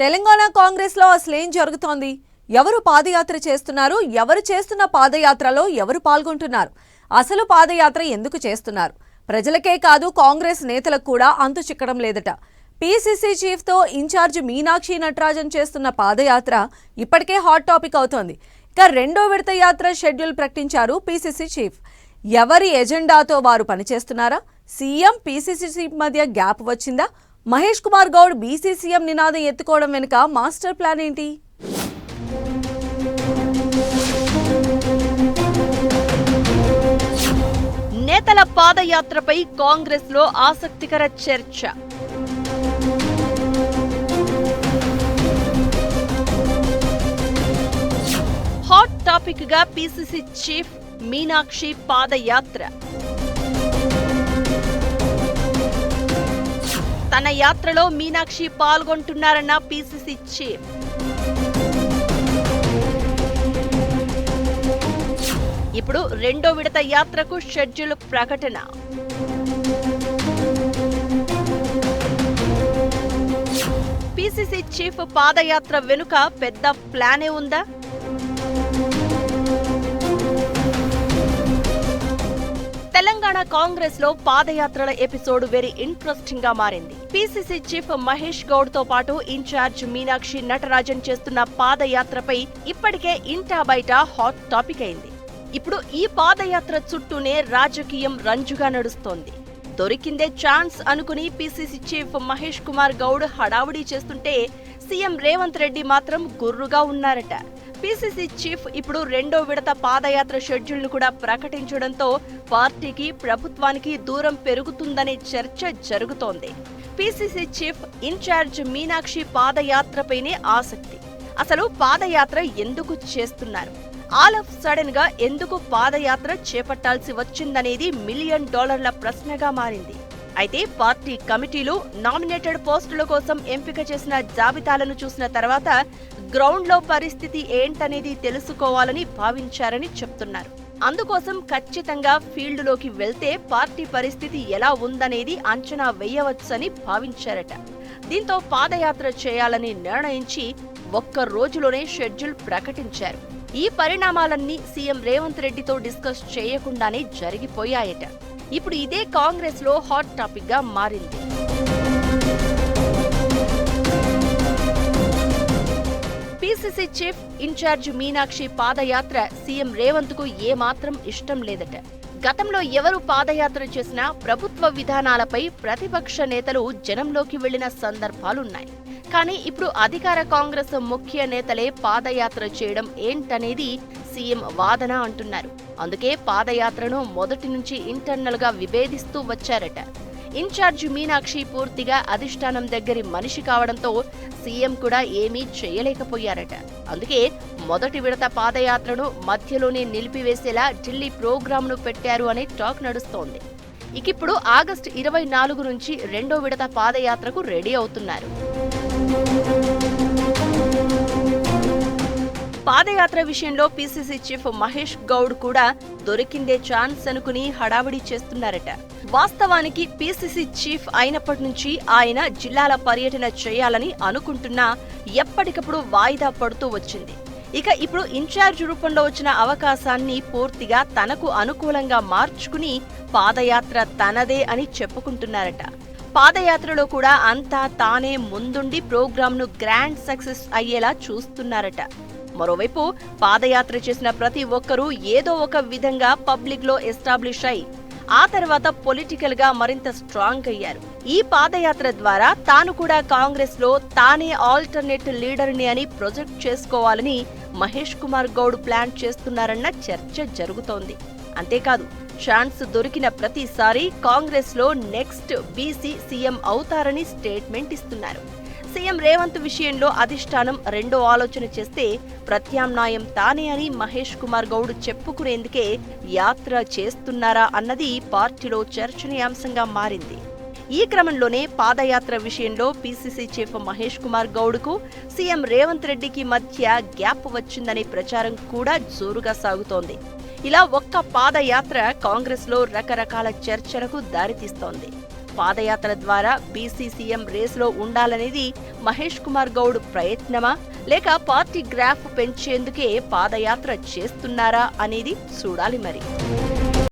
తెలంగాణ కాంగ్రెస్లో అసలేం జరుగుతోంది? ఎవరు పాదయాత్ర చేస్తున్నారు? ఎవరు చేస్తున్న పాదయాత్రలో ఎవరు పాల్గొంటున్నారు? అసలు పాదయాత్ర ఎందుకు చేస్తున్నారు? ప్రజలకే కాదు కాంగ్రెస్ నేతలకు కూడా అంతు చిక్కడం లేదట. పీసీసీ చీఫ్తో ఇన్ఛార్జ్ మీనాక్షి నటరాజన్ చేస్తున్న పాదయాత్ర ఇప్పటికే హాట్ టాపిక్ అవుతోంది. ఇక రెండో విడత యాత్ర షెడ్యూల్ ప్రకటించారు పీసీసీ చీఫ్. ఎవరి ఎజెండాతో వారు పనిచేస్తున్నారా? సీఎం పీసీసీ చీఫ్ మధ్య గ్యాప్ వచ్చిందా? మహేష్ కుమార్ గౌడ్ బీసీసీఎం నినాదం ఎత్తుకోవడం వెనుక మాస్టర్ ప్లాన్ ఏంటి? నేతల పాదయాత్రపై కాంగ్రెస్లో ఆసక్తికర చర్చ. హాట్ టాపిక్గా పిసిసి చీఫ్ మీనాక్షి పాదయాత్ర. తన యాత్రలో మీనాక్షి పాల్గొంటున్నారన్న పిసిసి చీఫ్. ఇప్పుడు రెండో విడత యాత్రకు షెడ్యూల్ ప్రకటన. పిసిసి చీఫ్ పాదయాత్ర వెనుక పెద్ద ప్లానే ఉందా? తెలంగాణ కాంగ్రెస్లో పాదయాత్రల ఎపిసోడ్ వెరీ ఇంట్రెస్టింగ్గా మారింది. పిసిసి చీఫ్ మహేష్ గౌడ్తో పాటు ఇన్ఛార్జ్ మీనాక్షి నటరాజన్ చేస్తున్న పాదయాత్రపై ఇప్పటికే ఇంటా బయట హాట్ టాపిక్ అయింది. ఇప్పుడు ఈ పాదయాత్ర చుట్టూనే రాజకీయం రంజుగా నడుస్తోంది. దొరికిందే ఛాన్స్ అనుకుని పిసిసి చీఫ్ మహేష్ కుమార్ గౌడ్ హడావుడి చేస్తుంటే సీఎం రేవంత్ రెడ్డి మాత్రం గుర్రుగా ఉన్నారట. పిసిసి చీఫ్ ఇప్పుడు రెండో విడత పాదయాత్ర షెడ్యూల్ను కూడా ప్రకటించడంతో పార్టీకి ప్రభుత్వానికి దూరం పెరుగుతుందనే చర్చ జరుగుతోంది. పిసిసి చీఫ్ ఇన్ఛార్జ్ మీనాక్షి పాదయాత్రపైనే ఆసక్తి. అసలు పాదయాత్ర ఎందుకు చేస్తున్నారు? ఆల్ ఆఫ్ సడన్గా ఎందుకు పాదయాత్ర చేపట్టాల్సి వచ్చిందనేది మిలియన్ డాలర్ల ప్రశ్నగా మారింది. అయితే పార్టీ కమిటీలు నామినేటెడ్ పోస్టుల కోసం ఎంపిక చేసిన జాబితాలను చూసిన తర్వాత గ్రౌండ్లో పరిస్థితి ఏంటనేది తెలుసుకోవాలని భావించారని చెప్తున్నారు. అందుకోసం ఖచ్చితంగా ఫీల్డ్లోకి వెళ్తే పార్టీ పరిస్థితి ఎలా ఉందనేది అంచనా వేయవచ్చని భావించారట. దీంతో పాదయాత్ర చేయాలని నిర్ణయించి ఒక్క రోజులోనే షెడ్యూల్ ప్రకటించారు. ఈ పరిణామాలన్నీ సీఎం రేవంత్ రెడ్డితో డిస్కస్ చేయకుండానే జరిగిపోయాయట. ఇప్పుడు ఇదే కాంగ్రెస్లో హాట్ టాపిక్గా మారింది. PCC chief incharge Meenakshi padayatra CM రేవంత్కు ఏమాత్రం ఇష్టం లేదట. గతంలో ఎవరు పాదయాత్ర చేసినా ప్రభుత్వ విధానాలపై ప్రతిపక్ష నేతలు జనంలోకి వెళ్ళిన సందర్భాలున్నాయి. కానీ ఇప్పుడు అధికార కాంగ్రెస్ ముఖ్య నేతలే పాదయాత్ర చేయడం ఏంటనేది సీఎం వాదన అంటున్నారు. అందుకే పాదయాత్రను మొదటి నుంచి ఇంటర్నల్గా విభేదిస్తూ వచ్చారట. ఇన్ఛార్జ్ మీనాక్షి పూర్తిగా అధిష్టానం దగ్గరి మనిషి కావడంతో సీఎం కూడా ఏమీ చేయలేకపోయారట. అందుకే మొదటి విడత పాదయాత్రను మధ్యలోనే నిలిపివేసేలా ఢిల్లీ ప్రోగ్రాంను పెట్టారు అనే టాక్ నడుస్తోంది. ఇకిప్పుడు ఆగస్టు ఇరవై నాలుగు నుంచి రెండో విడత పాదయాత్రకు రెడీ అవుతున్నారు. పాదయాత్ర విషయంలో పీసీసీ చీఫ్ మహేష్ గౌడ్ కూడా దొరికిందే ఛాన్స్ అనుకుని హడావిడి చేస్తున్నారట. వాస్తవానికి పిసిసి చీఫ్ అయినప్పటి నుంచి ఆయన జిల్లాల పర్యటన చేయాలని అనుకుంటున్నా ఎప్పటికప్పుడు వాయిదా పడుతూ వచ్చింది. ఇక ఇప్పుడు ఇన్ఛార్జ్ రూపంలో వచ్చిన అవకాశాన్ని పూర్తిగా తనకు అనుకూలంగా మార్చుకుని పాదయాత్ర తనదే అని చెప్పుకుంటున్నారట. పాదయాత్రలో కూడా అంతా తానే ముందుండి ప్రోగ్రాంను గ్రాండ్ సక్సెస్ అయ్యేలా చూస్తున్నారట. మరోవైపు పాదయాత్ర చేసిన ప్రతి ఒక్కరూ ఏదో ఒక విధంగా పబ్లిక్లో ఎస్టాబ్లిష్ అయి ఆ తర్వాత పొలిటికల్గా మరింత స్ట్రాంగ్ అయ్యారు. ఈ పాదయాత్ర ద్వారా తాను కూడా కాంగ్రెస్లో తానే ఆల్టర్నేట్ లీడర్ని అని ప్రొజెక్ట్ చేసుకోవాలని మహేష్ కుమార్ గౌడ్ ప్లాన్ చేస్తున్నారన్న చర్చ జరుగుతోంది. అంతేకాదు ఛాన్స్ దొరికిన ప్రతిసారి కాంగ్రెస్లో నెక్స్ట్ బీసీ సీఎం అవుతారని స్టేట్మెంట్ ఇస్తున్నారు. సీఎం రేవంత్ విషయంలో అధిష్టానం రెండో ఆలోచన చేస్తే ప్రత్యామ్నాయం తానే అని మహేష్ కుమార్ గౌడ్ చెప్పుకునేందుకే యాత్ర చేస్తున్నారా అన్నది పార్టీలో చర్చనీయాంశంగా మారింది. ఈ క్రమంలోనే పాదయాత్ర విషయంలో పీసీసీ చీఫ్ మహేష్ కుమార్ గౌడ్కు సీఎం రేవంత్ రెడ్డికి మధ్య గ్యాప్ వచ్చిందనే ప్రచారం కూడా జోరుగా సాగుతోంది. ఇలా ఒక్క పాదయాత్ర కాంగ్రెస్లో రకరకాల చర్చలకు దారితీస్తోంది. పాదయాత్ర ద్వారా బీసీసీఎం రేసులో ఉండాలనేది మహేష్ కుమార్ గౌడ్ ప్రయత్నమా? లేక పార్టీ గ్రాఫ్ పెంచేందుకే పాదయాత్ర చేస్తున్నారా అనేది చూడాలి మరి.